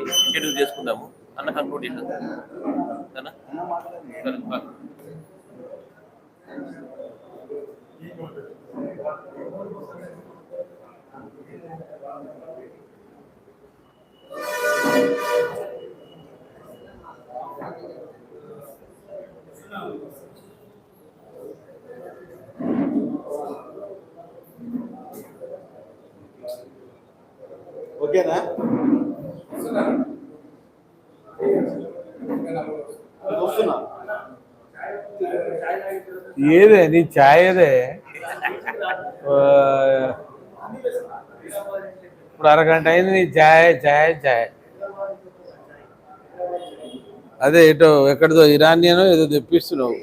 వచ్చి ఇంటర్వ్యూ చేసుకుందాము అన్న కంక్లూడ్ చేసేద్దాం ఓకేనా? ఏదే నీ ఛాయ్ ఏదే? ఆ, ఇప్పుడు అరగంట అయింది నీ ఛాయ్ ఛాయ్ ఛాయ్ అదే ఎటో ఎక్కడిదో ఇరానియనో ఏదో తెప్పిస్తున్నావు.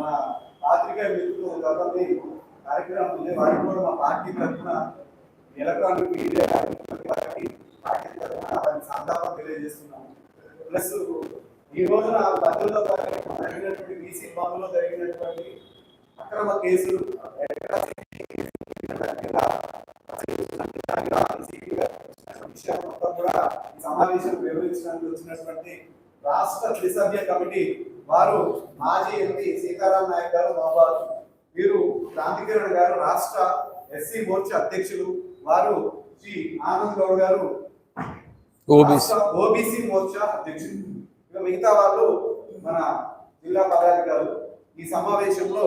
మన పాత్రికే మిత్రులు గతంలో కార్యక్రమం ఉంది. వారికి కూడా మా పార్టీ తరఫున ఎలక్ట్రానిక్ మీడియా వారికి పార్టీ తరఫున వారికి సంతాపం తెలియజేస్తున్నాము. ప్లస్ ఈ రోజున భద్రత జరిగినటువంటి బీసీ బంధులో జరిగినటువంటి అక్రమ కేసులు కూడా ఈ సమావేశం వివరించడానికి వచ్చినటువంటి రాష్ట్ర త్రిసభ్య కమిటీ వారు మాజీ ఎంపీ సీతారాం నాయక్ గారు మహబాద్. వీరు క్రాంతికిరణ్ గారు రాష్ట్ర ఎస్సీ మోర్చా అధ్యక్షులు. వారు శ్రీ ఆనంద్ గౌడ్ గారు ఓబీసీ. ఓబీసీ మోర్చా అధ్యక్షులు. ఇక మిగతా వాళ్ళు మన జిల్లా పదాధికారులు. ఈ సమావేశంలో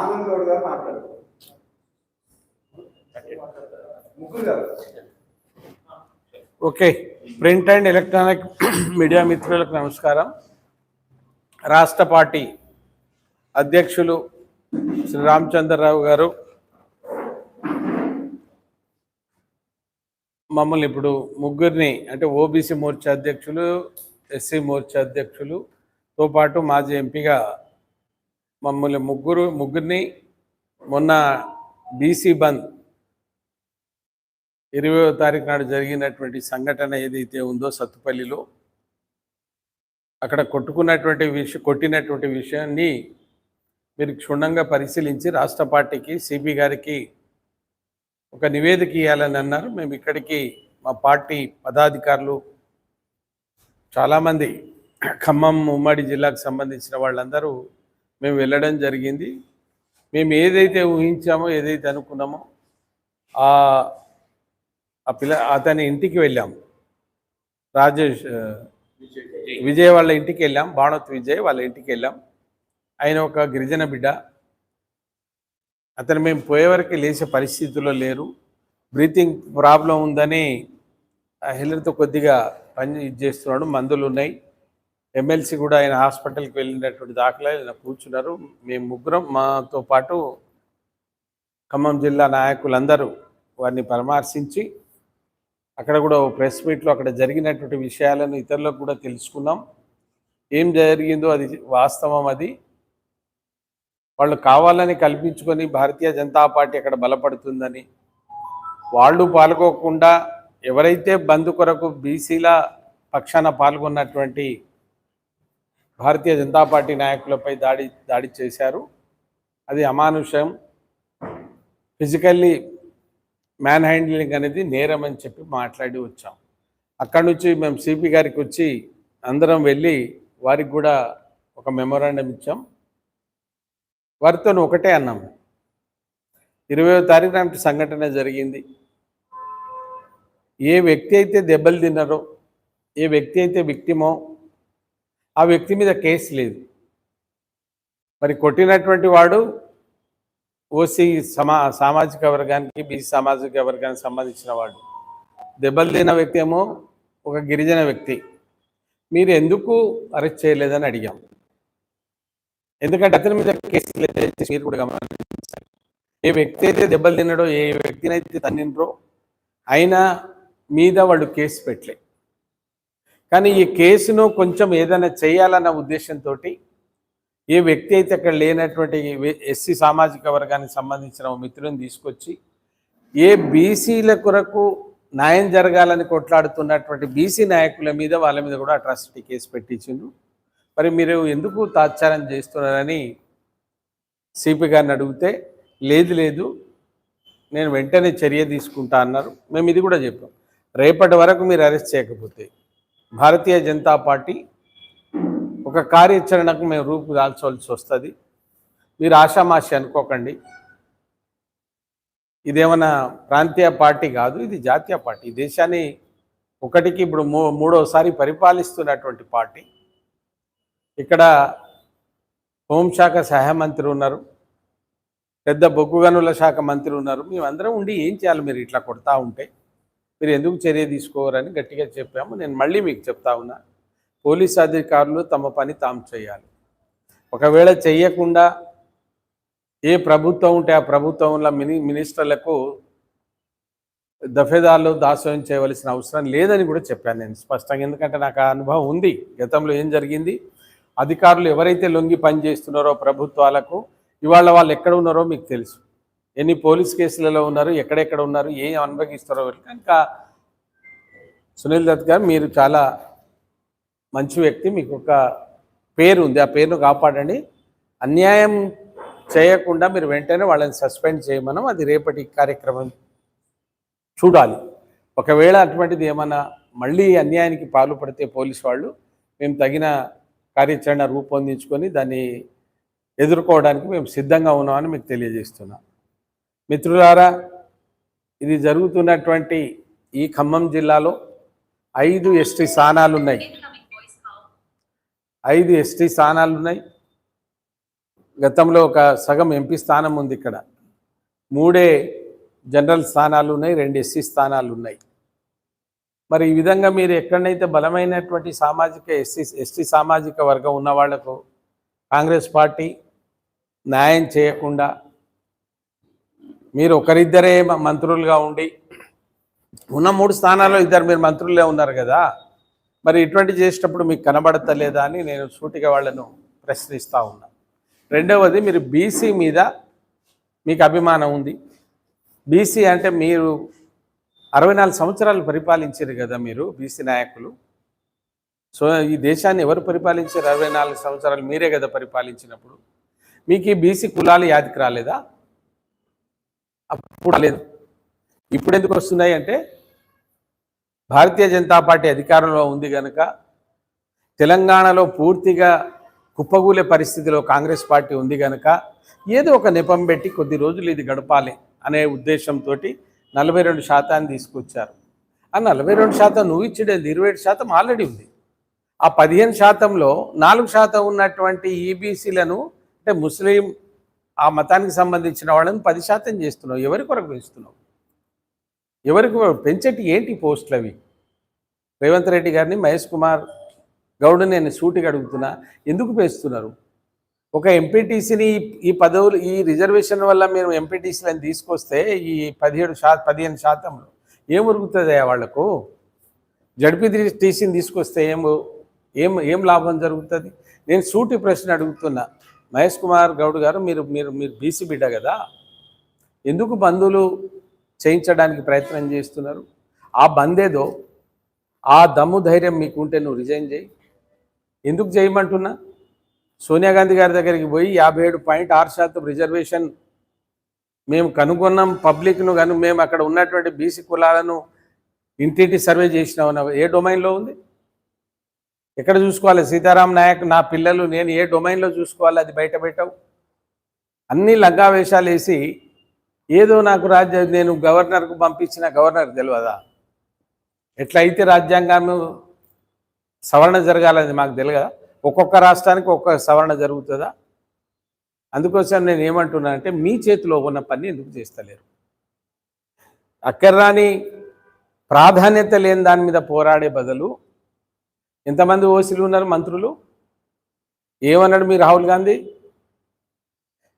ఆనంద్ గౌడ్ గారు మాట్లాడారు ముగ్గురు garu. Okay. Print and electronic media మిత్రులకు నమస్కారం. రాష్ట్ర పార్టీ అధ్యక్షులు శ్రీ రామచంద్రరావు గారు మమ్మల్ని ఇప్పుడు ముగ్గురిని అంటే ఓబీసీ మోర్చా అధ్యక్షులు ఎస్సీ మోర్చా అధ్యక్షులుతో పాటు మాజీ ఎంపీగా మమ్మల్ని ముగ్గురు ముగ్గురిని మొన్న బీసీ బంద్ ఇరవయో తారీఖు నాడు జరిగినటువంటి సంఘటన ఏదైతే ఉందో సత్తుపల్లిలో అక్కడ కొట్టుకున్నటువంటి విషయం కొట్టినటువంటి విషయాన్ని మీరు క్షుణ్ణంగా పరిశీలించి రాష్ట్ర పార్టీకి సిపి గారికి ఒక నివేదిక ఇవ్వాలని అన్నారు. మేము ఇక్కడికి మా పార్టీ పదాధికారులు చాలామంది ఖమ్మం ఉమ్మడి జిల్లాకు సంబంధించిన వాళ్ళందరూ మేము వెళ్ళడం జరిగింది. మేము ఏదైతే ఊహించామో ఏదైతే అనుకున్నామో ఆ ఆ పిల్ల అతని ఇంటికి వెళ్ళాము. రాజేష్ విజయ్ వాళ్ళ ఇంటికి వెళ్ళాం భానోత్ విజయ్ వాళ్ళ ఇంటికి వెళ్ళాం. ఆయన ఒక గిరిజన బిడ్డ. అతను మేము పోయేవరకు లేచే పరిస్థితుల్లో లేరు. బ్రీతింగ్ ప్రాబ్లం ఉందని ఆ కొద్దిగా పని ఇది చేస్తున్నాడు మందులు ఉన్నాయి. ఎమ్మెల్సీ కూడా ఆయన హాస్పిటల్కి వెళ్ళినటువంటి దాఖలా ఆయన కూర్చున్నారు. మేము ముగ్గురం మాతో పాటు ఖమ్మం జిల్లా నాయకులందరూ వారిని పరామర్శించి అక్కడ కూడా ప్రెస్ మీట్లో అక్కడ జరిగినటువంటి విషయాలను ఇతరులకు కూడా తెలుసుకున్నాం. ఏం జరిగిందో అది వాస్తవం అది. వాళ్ళు కావాలని కల్పించుకొని భారతీయ జనతా పార్టీ అక్కడ బలపడుతుందని. వాళ్ళు పాల్గొకుండా ఎవరైతే బంధు కొరకు బీసీల పక్షాన పాల్గొన్నటువంటి భారతీయ జనతా పార్టీ నాయకులపై దాడి దాడి చేశారు. అది అమానుషం. ఫిజికల్లీ మ్యాన్ హ్యాండ్లింగ్ అనేది నేరం అని చెప్పి మాట్లాడి వచ్చాం. అక్కడి నుంచి మేము సిపి గారికి వచ్చి అందరం వెళ్ళి వారికి కూడా ఒక మెమోరాండం ఇచ్చాం. వారితో ఒకటే అన్నాం. ఇరవయో తారీఖు నాటి సంఘటన జరిగింది. ఏ వ్యక్తి అయితే దెబ్బలు తిన్నారో ఏ వ్యక్తి అయితే విక్టిమో ఆ వ్యక్తి మీద కేసు లేదు. మరి కొట్టినటువంటి వాడు ఓసీ సమా సామాజిక వర్గానికి బీసీ సామాజిక వర్గానికి సంబంధించిన వాడు. దెబ్బలు తిన్న వ్యక్తి ఏమో ఒక గిరిజన వ్యక్తి. మీరు ఎందుకు అరెస్ట్ చేయలేదని అడిగాం. ఎందుకంటే అతని మీద కేసు మీరు కూడా గమనించారు ఏ వ్యక్తి అయితే దెబ్బలు తిన్నాడో ఏ వ్యక్తినైతే అయితే అయినా మీద వాళ్ళు కేసు పెట్టలే. కానీ ఈ కేసును కొంచెం ఏదైనా చేయాలన్న ఉద్దేశంతో ఏ వ్యక్తి అయితే అక్కడ లేనటువంటి ఎస్సీ సామాజిక వర్గానికి సంబంధించిన మిత్రుని తీసుకొచ్చి ఏ బీసీల కొరకు న్యాయం జరగాలని కొట్లాడుతున్నటువంటి బీసీ నాయకుల మీద వాళ్ళ మీద కూడా అట్రాసిటీ కేసు పెట్టించిండు మరి మీరు ఎందుకు తాత్సారం చేస్తున్నారని సిపి గారిని అడిగితే లేదు లేదు నేను వెంటనే చర్య తీసుకుంటా అన్నారు. మేము ఇది కూడా చెప్పాం. రేపటి వరకు మీరు అరెస్ట్ చేయకపోతే భారతీయ జనతా పార్టీ ఒక కార్యాచరణకు మేము రూపు దాల్చవలసి వస్తుంది. మీరు ఆషామాషి అనుకోకండి. ఇదేమన్నా ప్రాంతీయ పార్టీ కాదు ఇది జాతీయ పార్టీ. దేశాన్ని ఒకటికి ఇప్పుడు మూ మూడోసారి పరిపాలిస్తున్నటువంటి పార్టీ. ఇక్కడ హోంశాఖ సహాయ మంత్రి ఉన్నారు. పెద్ద బొగ్గు గనుల శాఖ మంత్రి ఉన్నారు. మేమందరం ఉండి ఏం చేయాలి మీరు ఇట్లా కొడతా ఉంటే? మీరు ఎందుకు చర్య తీసుకోరని గట్టిగా చెప్పాము. నేను మళ్ళీ మీకు చెప్తా ఉన్నా. పోలీస్ అధికారులు తమ పని తాము చేయాలి. ఒకవేళ చెయ్యకుండా ఏ ప్రభుత్వం ఉంటే ఆ ప్రభుత్వంలో మిని మినిస్టర్లకు దఫేదారులు దాస్యం చేయవలసిన అవసరం లేదని కూడా చెప్పాను నేను స్పష్టంగా. ఎందుకంటే నాకు ఆ అనుభవం ఉంది. గతంలో ఏం జరిగింది? అధికారులు ఎవరైతే లొంగి పనిచేస్తున్నారో ప్రభుత్వాలకు ఇవాళ వాళ్ళు ఎక్కడ ఉన్నారో మీకు తెలుసు. ఎన్ని పోలీస్ కేసులలో ఉన్నారు ఎక్కడెక్కడ ఉన్నారు ఏం అనుభవిస్తారో కనుక సునీల్ దత్ గారు మీరు చాలా మంచి వ్యక్తి మీకు ఒక పేరు ఉంది ఆ పేరును కాపాడండి. అన్యాయం చేయకుండా మీరు వెంటనే వాళ్ళని సస్పెండ్ చేయమనం. అది రేపటి కార్యక్రమం. చూడాలి. ఒకవేళ అటువంటిది ఏమన్నా మళ్ళీ అన్యాయానికి పాల్పడితే పోలీసు వాళ్ళు మేము తగిన కార్యాచరణ రూపొందించుకొని దాన్ని ఎదుర్కోవడానికి మేము సిద్ధంగా ఉన్నామని మీకు తెలియజేస్తున్నాం. మిత్రులారా ఇది జరుగుతున్నటువంటి ఈ ఖమ్మం జిల్లాలో ఐదు ఎస్టీ స్థానాలు ఉన్నాయి ఐదు ఎస్టీ స్థానాలు ఉన్నాయి. గతంలో ఒక సగం ఎంపీ స్థానం ఉంది ఇక్కడ. మూడే జనరల్ స్థానాలు ఉన్నాయి రెండు ఎస్సీ స్థానాలు ఉన్నాయి. మరి ఈ విధంగా మీరు ఎక్కడైతే బలమైనటువంటి సామాజిక ఎస్సీ ఎస్టీ సామాజిక వర్గం ఉన్న వాళ్ళకు కాంగ్రెస్ పార్టీ న్యాయం చేయకుండా మీరు ఒకరిద్దరే మ- మంత్రులుగా ఉండి ఉన్న మూడు స్థానాల్లో ఇద్దరు మీరు మంత్రులే ఉన్నారు కదా. మరి ఇటువంటి చేసేటప్పుడు మీకు కనబడతలేదా అని నేను సూటిగా వాళ్ళను ప్రశ్నిస్తూ ఉన్నా. రెండవది మీరు బీసీ మీద మీకు అభిమానం ఉంది. బీసీ అంటే మీరు అరవై నాలుగు సంవత్సరాలు పరిపాలించారు కదా మీరు బీసీ నాయకులు. సో ఈ దేశాన్ని ఎవరు పరిపాలించారు అరవై నాలుగు సంవత్సరాలు? మీరే కదా పరిపాలించినప్పుడు. మీకు ఈ బీసీ కులాలు యాదికి రాలేదా? అప్పుడు లేదు ఇప్పుడు ఎందుకు వస్తున్నాయి అంటే భారతీయ జనతా పార్టీ అధికారంలో ఉంది కనుక తెలంగాణలో పూర్తిగా కుప్పగూలే పరిస్థితిలో కాంగ్రెస్ పార్టీ ఉంది కనుక ఏదో ఒక నెపం పెట్టి కొద్ది రోజులు ఇది గడపాలి అనే ఉద్దేశంతో నలభై రెండు శాతాన్ని తీసుకొచ్చారు. ఆ నలభై రెండు శాతం నువ్వు ఇచ్చేది ఇరవై ఏడు శాతం ఆల్రెడీ ఉంది. ఆ పదిహేను శాతంలో నాలుగు శాతం ఉన్నటువంటి ఈబీసీలను అంటే ముస్లిం ఆ మతానికి సంబంధించిన వాళ్ళని పది శాతం చేస్తున్నావు. ఎవరి కొరకు పెంచుతున్నావు ఎవరికి పెంచేటి ఏంటి పోస్టులు అవి? రేవంత్ రెడ్డి గారిని మహేష్ కుమార్ గౌడ్ నేను సూటిగా అడుగుతున్నా. ఎందుకు పెంచుతున్నారు? ఒక ఎంపీటీసీని ఈ పదవులు ఈ రిజర్వేషన్ వల్ల మేము ఎంపీటీసీలను తీసుకొస్తే ఈ పదిహేడు శా పదిహేను శాతంలో ఏం ఉరుగుతుంది వాళ్ళకు? జడ్పీ టీసీని తీసుకొస్తే ఏం ఏం ఏం లాభం జరుగుతుంది? నేను సూటి ప్రశ్న అడుగుతున్నా. మహేష్ కుమార్ గౌడ్ గారు మీరు మీరు మీరు బీసీ బిడ్డ కదా. ఎందుకు బంధువులు చేయించడానికి ప్రయత్నం చేస్తున్నారు. ఆ బందేదో ఆ దమ్ము ధైర్యం మీకు ఉంటే నువ్వు రిజైన్ చేయి. ఎందుకు చేయమంటున్నా? సోనియా గాంధీ గారి దగ్గరికి పోయి యాభై ఏడు పాయింట్ ఆరు శాతం రిజర్వేషన్ మేము కనుగొన్నాం. పబ్లిక్ను కానీ మేము అక్కడ ఉన్నటువంటి బీసీ కులాలను ఇంటింటి సర్వే చేసినామన్న ఏ డొమైన్లో ఉంది? ఎక్కడ చూసుకోవాలి? సీతారాం నాయక్ నా పిల్లలు నేను ఏ డొమైన్లో చూసుకోవాలి? అది బయట పెట్టవు. అన్ని లంగా వేషాలు వేసి ఏదో నాకు రాజ్య నేను గవర్నర్కు పంపించిన గవర్నర్ తెలియదా ఎట్లయితే రాజ్యాంగాన్ని సవరణ జరగాలని మాకు తెలియదా ఒక్కొక్క రాష్ట్రానికి ఒక్కొక్క సవరణ జరుగుతుందా? అందుకోసం నేను ఏమంటున్నానంటే మీ చేతిలో ఉన్న పని ఎందుకు చేస్తలేరు? అక్కర్రాని ప్రాధాన్యత లేని దాని మీద పోరాడే బదులు ఎంతమంది ఓసీలు ఉన్నారు మంత్రులు? ఏమన్నాడు మీ రాహుల్ గాంధీ?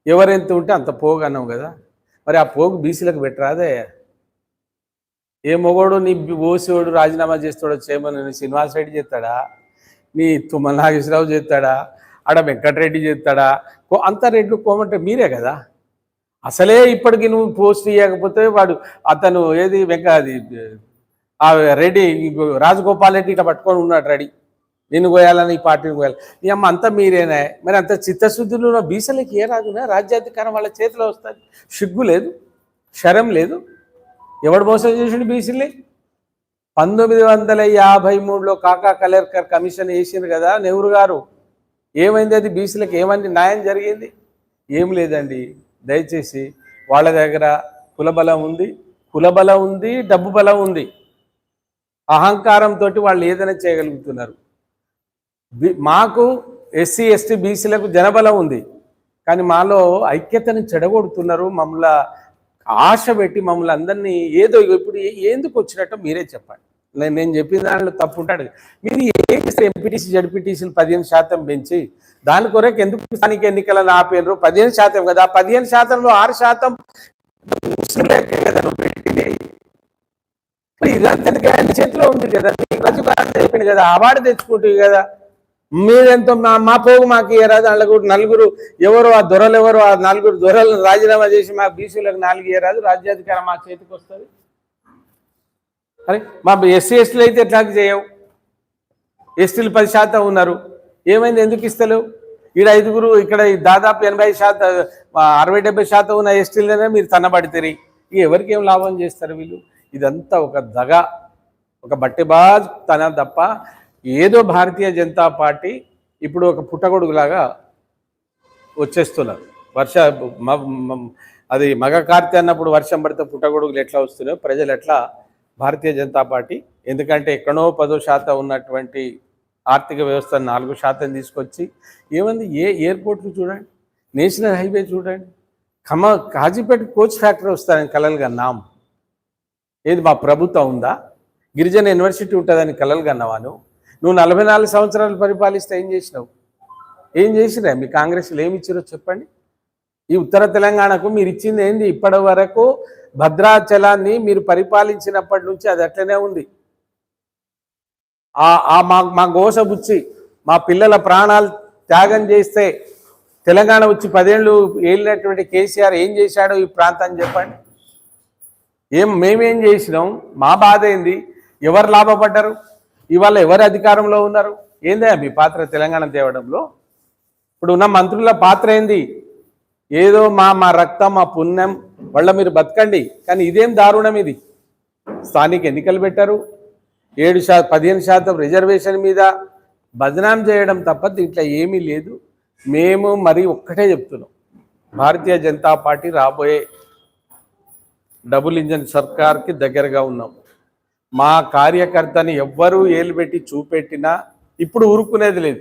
ఎవరెంత ఉంటే అంత పోగన్నావు కదా? మరి ఆ పోగు బీసీలకు పెట్టరాదే ఏ మొగోడు నీ ఓసివాడు రాజీనామా చేస్తాడో చేయమని శ్రీనివాస్ రెడ్డి చేస్తాడా? నీ తుమ్మల నాగేశ్వరరావు చేస్తాడా? ఆడ వెంకటరెడ్డి చేస్తాడా? కో- అంత రెడ్లు కోమంటే మీరే కదా? అసలే ఇప్పటికి నువ్వు పోస్ట్ ఇవ్వకపోతే వాడు అతను ఏది వెంక అది రెడ్డి రాజగోపాల్ రెడ్డి ఇట్లా పట్టుకొని ఉన్నాడు రెడీ. నిన్ను కోయాలని ఈ పార్టీని పోయాలి? నీ అమ్మ అంతా మీరేనా. మరి అంత చిత్తశుద్ధులు ఉన్న బీసలకి ఏ రాదునా రాజ్యాధికారం వాళ్ళ చేతిలో వస్తుంది. సిగ్గు లేదు శరం లేదు. ఎవడు మోసం చేసిండు బీసీని పంతొమ్మిది వందల యాభై మూడులో కాకా కలెక్టర్ కమిషన్ వేసింది కదా నెహ్రూ గారు. ఏమైంది అది? బీసీలకు ఏమని న్యాయం జరిగింది? ఏం లేదండి. దయచేసి వాళ్ళ దగ్గర కులబలం ఉంది కులబలం ఉంది డబ్బు బలం ఉంది. అహంకారంతో వాళ్ళు ఏదైనా చేయగలుగుతున్నారు. మాకు ఎస్సీ ఎస్టీ బీసీలకు జనబలం ఉంది. కానీ మాలో ఐక్యతను చెడగొడుతున్నారు. మమ్మల్ని ఆశ పెట్టి మమ్మల్ని అందరినీ ఏదో ఇప్పుడు ఎందుకు వచ్చినట్టు మీరే చెప్పండి. నేను నేను చెప్పిన దాంట్లో తప్పు ఉంటాడు. మీరు ఏం చేస్తారు? ఎంపీటీసీ జడ్పీటీసీలు పదిహేను శాతం పెంచి దాని కొరకు ఎందుకు స్థానిక ఎన్నికలను ఆపేరు? పదిహేను శాతం కదా. పదిహేను శాతంలో ఆరు శాతం కదా ఇదంతా చేతిలో ఉంది కదా. నీకు చెప్పింది కదా అవార్డు తెచ్చుకుంటుంది కదా. మీరెంతో మా మా పోగు మాకు ఇయ్యరాదు వాళ్ళకు నలుగురు ఎవరు ఆ దొరలు ఎవరు ఆ నలుగురు దొరలను రాజీనామా చేసి మా బీసీలకు నాలుగు ఇయ్యరాదు రాజ్యాధికారం మా చేతికి వస్తుంది. అరే మా ఎస్సీ ఎస్టీలు అయితే ఎట్లా చేయవు? ఎస్టీలు పది శాతం ఉన్నారు. ఏమైంది? ఎందుకు ఇస్తలేవు? ఈడ ఐదుగురు ఇక్కడ దాదాపు ఎనభై శాతం అరవై డెబ్బై శాతం ఉన్న ఎస్టీలనే మీరు తన్నబడితే ఇక ఎవరికి ఏం లాభం చేస్తారు వీళ్ళు? ఇదంతా ఒక దగ ఒక బట్టెబాజ్ తన తప్ప ఏదో భారతీయ జనతా పార్టీ ఇప్పుడు ఒక పుట్టగొడుగులాగా వచ్చేస్తున్నారు. వర్ష అది మగ కార్తె అన్నప్పుడు వర్షం పడితే పుట్టగొడుగులు ఎట్లా వస్తున్నాయో ప్రజలు ఎట్లా భారతీయ జనతా పార్టీ ఎందుకంటే ఎక్కడో పదో శాతం ఉన్నటువంటి ఆర్థిక వ్యవస్థ నాలుగు శాతం తీసుకొచ్చి ఏమంది ఏ ఎయిర్పోర్ట్లు చూడండి నేషనల్ హైవే చూడండి ఖమ్మ కాజీపేట కోచ్ ఫ్యాక్టరీ వస్తారని కలలుగా నాం ఏది మా ప్రభుత్వం ఉందా? గిరిజన యూనివర్సిటీ ఉంటుందని కలలుగా అన్నవాను నువ్వు నలభై నాలుగు సంవత్సరాలు పరిపాలిస్తే ఏం చేసినావు? ఏం చేసినా మీ కాంగ్రెస్లో ఏమి ఇచ్చారో చెప్పండి. ఈ ఉత్తర తెలంగాణకు మీరు ఇచ్చింది ఏంది? ఇప్పటి వరకు భద్రాచలాన్ని మీరు పరిపాలించినప్పటి నుంచి అది అట్లనే ఉంది. ఆ మా మా గోస బుచ్చి మా పిల్లల ప్రాణాలు త్యాగం చేస్తే తెలంగాణ వచ్చి పదేళ్ళు ఏలినటువంటి కేసీఆర్ ఏం చేశాడో ఈ ప్రాంతాన్ని చెప్పండి. ఏం మేమేం చేసినాం? మా బాధ ఏంది? ఎవరు లాభపడ్డారు? ఇవాళ ఎవరు అధికారంలో ఉన్నారు? ఏందే మీ పాత్ర తెలంగాణ తేవడంలో? ఇప్పుడు ఉన్న మంత్రుల పాత్ర ఏంది? ఏదో మా మా రక్తం మా పుణ్యం వాళ్ళ మీరు బతకండి. కానీ ఇదేం దారుణం ఇది? స్థానిక ఎన్నికలు పెట్టారు. ఏడు శా పదిహేను శాతం రిజర్వేషన్ మీద బదనాం చేయడం తప్ప దీంట్లో ఏమీ లేదు. మేము మరి ఒక్కటే చెప్తున్నాం. భారతీయ జనతా పార్టీ రాబోయే డబుల్ ఇంజన్ సర్కార్కి దగ్గరగా ఉన్నాం మా కార్యకర్తని ఎవ్వరూ ఏలుబెట్టి చూపెట్టినా ఇప్పుడు ఊరుకునేది లేదు.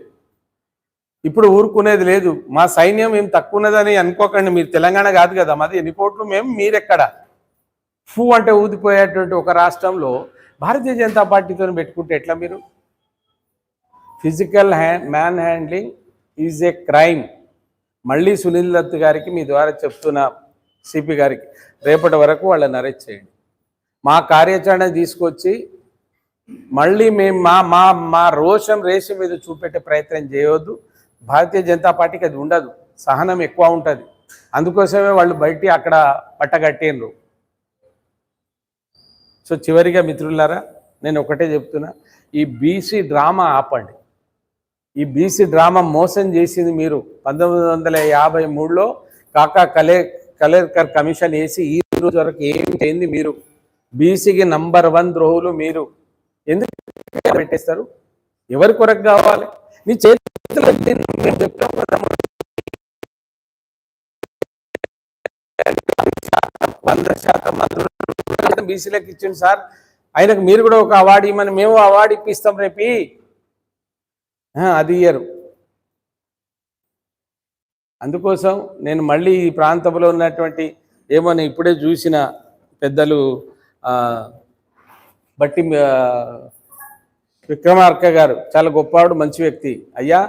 ఇప్పుడు ఊరుకునేది లేదు. మా సైన్యం ఏం తక్కువ ఉన్నదని అనుకోకండి. మీరు తెలంగాణ కాదు కదా. మాది ఎన్ని కోట్లు మేము మీరెక్కడ? ఫూ అంటే ఊదిపోయేటువంటి ఒక రాష్ట్రంలో భారతీయ జనతా పార్టీతో పెట్టుకుంటే ఎట్లా మీరు? Physical hand man handling is a crime మళ్ళీ సునీల్ దత్ గారికి మీ ద్వారా చెప్తున్న సిపి గారికి రేపటి వరకు వాళ్ళని అరెస్ట్ చేయండి. మా కార్యాచరణ తీసుకొచ్చి మళ్ళీ మేము మా మా మా రోషం రేషం మీద చూపెట్టే ప్రయత్నం చేయవద్దు భారతీయ జనతా పార్టీకి అది ఉండదు. సహనం ఎక్కువ ఉంటుంది. అందుకోసమే వాళ్ళు బయట అక్కడ పట్టగట్టిండ్రు. సో చివరిగా మిత్రులారా నేను ఒకటే చెప్తున్నా. ఈ బీసీ డ్రామా ఆపండి. ఈ బీసీ డ్రామా మోసం చేసింది మీరు. పంతొమ్మిది వందల యాభై మూడులో కాకా కలే కలేర్కర్ కమిషన్ వేసి ఈ రోజు వరకు ఏం చేయింది మీరు? బీసీకి నంబర్ వన్ ద్రోహులు మీరు. ఎందుకు పెట్టేస్తారు? ఎవరి కొరకు కావాలి? నీ చేతిలో చెప్తాం కదా వంద శాతం మంత్రులు బీసీలకు ఇచ్చింది సార్. ఆయనకు మీరు కూడా ఒక అవార్డు ఇవ్వమని మేము అవార్డు ఇప్పిస్తాం రేపి. అది ఇయ్యరు. అందుకోసం నేను మళ్ళీ ఈ ప్రాంతంలో ఉన్నటువంటి ఏమో ఇప్పుడే చూసిన పెద్దలు బట్టి విక్రమార్క గారు చాలా గొప్పవాడు మంచి వ్యక్తి. అయ్యా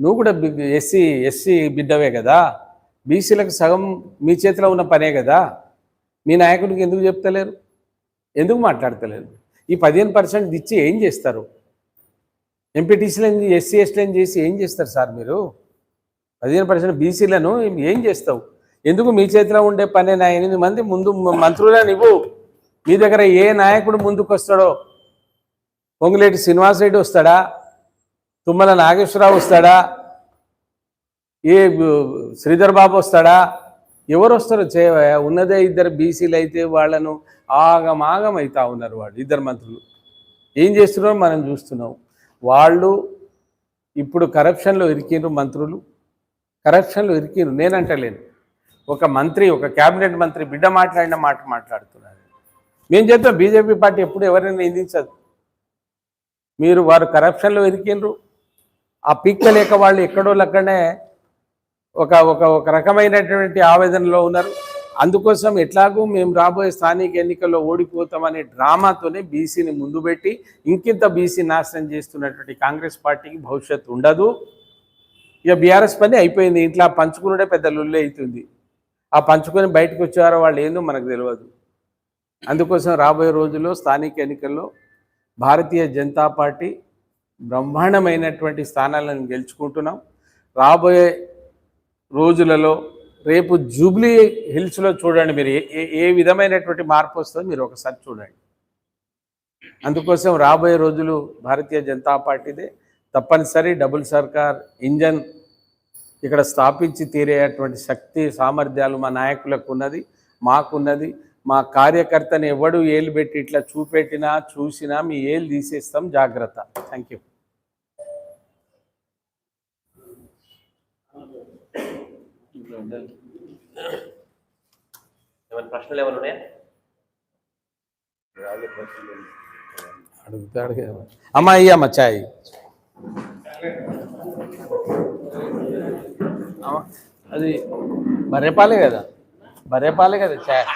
నువ్వు కూడా ఎస్సీ ఎస్సీ బిడ్డవే కదా. బీసీలకు సగం మీ చేతిలో ఉన్న పనే కదా. మీ నాయకుడికి ఎందుకు చెప్తలేరు? ఎందుకు మాట్లాడతలేరు? ఈ పదిహేను పర్సెంట్ ఇచ్చి ఏం చేస్తారు? ఎంపీటీసీలను ఎస్సీ ఎస్టీలను చేసి ఏం చేస్తారు సార్ మీరు? పదిహేను పర్సెంట్ బీసీలను ఏం చేస్తావు? ఎందుకు మీ చేతిలో ఉండే పని నా ఎనిమిది మంది ముందు మంత్రులే నువ్వు మీ దగ్గర ఏ నాయకుడు ముందుకు వస్తాడో? పొంగులేటి శ్రీనివాసరెడ్డి వస్తాడా? తుమ్మల నాగేశ్వరరావు వస్తాడా? ఏ శ్రీధర్ బాబు వస్తాడా? ఎవరు వస్తారో చే ఉన్నదే ఇద్దరు బీసీలు అయితే వాళ్ళను ఆగమాగం అవుతా ఉన్నారు వాళ్ళు ఇద్దరు మంత్రులు. ఏం చేస్తున్నారో మనం చూస్తున్నాం. వాళ్ళు ఇప్పుడు కరప్షన్లో ఇరికిండ్రు మంత్రులు. కరప్షన్లో ఇరికిండ్రు. నేనంటలేను. ఒక మంత్రి ఒక క్యాబినెట్ మంత్రి బిడ్డ మాట్లాడిన మాట మాట్లాడుతున్నారు. మేము చెప్తాం బీజేపీ పార్టీ ఎప్పుడు ఎవరైనా నిందించదు. మీరు వారు కరప్షన్లో ఇరికిండ్రు. ఆ పిక్క లేక వాళ్ళు ఎక్కడో లెక్కనే ఒక ఒక ఒక రకమైనటువంటి ఆవేదనలో ఉన్నారు. అందుకోసం ఎట్లాగూ మేము రాబోయే స్థానిక ఎన్నికల్లో ఓడిపోతామనే డ్రామాతోనే బీసీని ముందు పెట్టి ఇంకింత బీసీ నాశనం చేస్తున్నటువంటి కాంగ్రెస్ పార్టీకి భవిష్యత్తు ఉండదు. ఇక బీఆర్ఎస్ పని అయిపోయింది. ఇంట్లో పంచుకున్నడే పెద్ద లుల్లే అవుతుంది. ఆ పంచుకొని బయటకు వచ్చారో వాళ్ళు ఏందో మనకు తెలియదు అందుకోసం రాబోయే రోజుల్లో స్థానిక ఎన్నికల్లో భారతీయ జనతా పార్టీ బ్రహ్మాండమైనటువంటి స్థానాలను గెలుచుకుంటున్నాం. రాబోయే రోజులలో రేపు జూబ్లీ హిల్స్లో చూడండి మీరు ఏ- ఏ ఏ విధమైనటువంటి మార్పు వస్తుందో మీరు ఒకసారి చూడండి. అందుకోసం రాబోయే రోజులు భారతీయ జనతా పార్టీదే. తప్పనిసరి డబుల్ సర్కార్ ఇంజన్ ఇక్కడ స్థాపించి తీరేటువంటి శక్తి సామర్థ్యాలు మా నాయకులకు ఉన్నది మాకున్నది. మా కార్యకర్తని ఎవడు ఏలు పెట్టి ఇట్లా చూపెట్టినా చూసినా మీ ఏలు తీసేస్తాం జాగ్రత్త. థ్యాంక్ యూ ప్రశ్నలు ఏమైనా ఉన్నాయా? అడుగుతాడు కదా అమ్మ అయ్యమ్మ చాయ్. అది బర్రెపాలే కదా. బర్రెపాలే కదా చాయ్